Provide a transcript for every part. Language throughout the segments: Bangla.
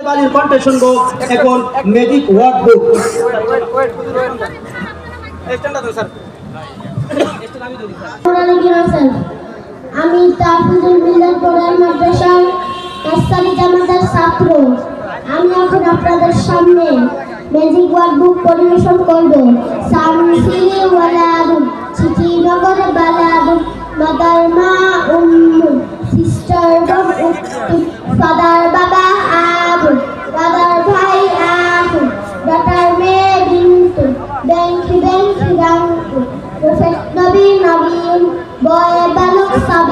বালির কণ্ঠে শুনব এখন ম্যাজিক ওয়ার্ড বুক আমি তাফিজুল জামাতের ছাত্র। আমি এখন আপনাদের সামনে ম্যাজিক ওয়ার্ড বুক পরিবেশন করব। সামসিলে চিঠিনগর বালাদুন, মাদার মা সিস্টার ফাদার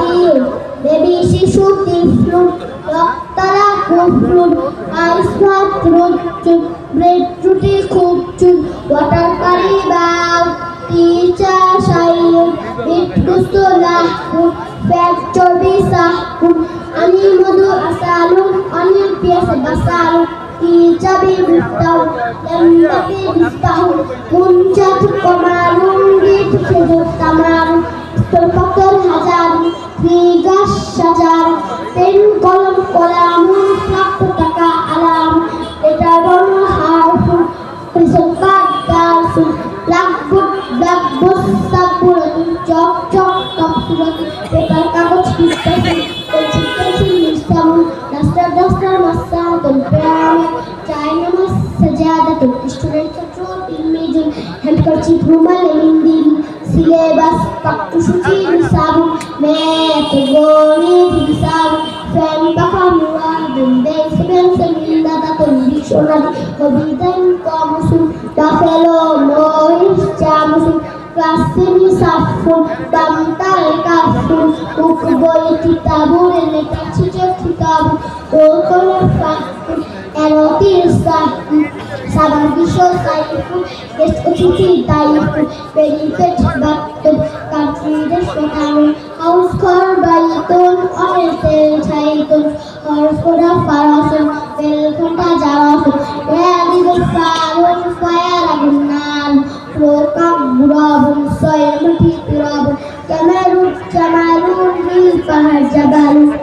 সাবির বেবি শিশু তিফলুন রক্তরা কুফলুন আইসমাত রুচুন ব্রেড রুটি খুব চুন ওয়াটার কারি বাউ টিচার সাইয়ুন বিট গুস্ত লাহকুন ফ্যাট চর্বি সাহকুন আমি মধু আসালুন Anil পিয়াসে বাসালুন dan bagi bistahu puncak komarun di sudut kamar terpakar hajar lakbut lakbut sabur cok cok kapsulat paper kagus bistahu pencil pencil bistahu daster daster masahatun pyramid China mas sajadatun student control imagine handkerchief rumal lending syllabus paktusuci bisabu math গণিত হিসাব ফ্যান পাখা মুরাদুন বেল সেবেল সেমিন্দা তাতুন dictionary কবিতান কমসুন বাফেলো মহিষ চামসুন ক্লাসেনি সাফুন বামতাল কাফুন উকবই কিতাবুন এনেটা চিচে কিতাবু ওকলে ফাকুন এরোতির সাফুন সাবার বিশ্ব সাইফুন গেস্ট অতিথি কান্ট্রিদের শোনানুন أذكر بيت وعيت شيت أرفض فرس بالكنت جرس يجد الفار فيرى النار فوق غراب صيم في تراب جمال جمال في بحر جبل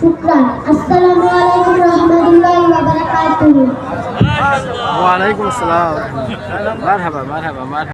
شكرا السلام عليكم ورحمة الله وبركاته وعليكم السلام مرحبا مرحبا مرحبا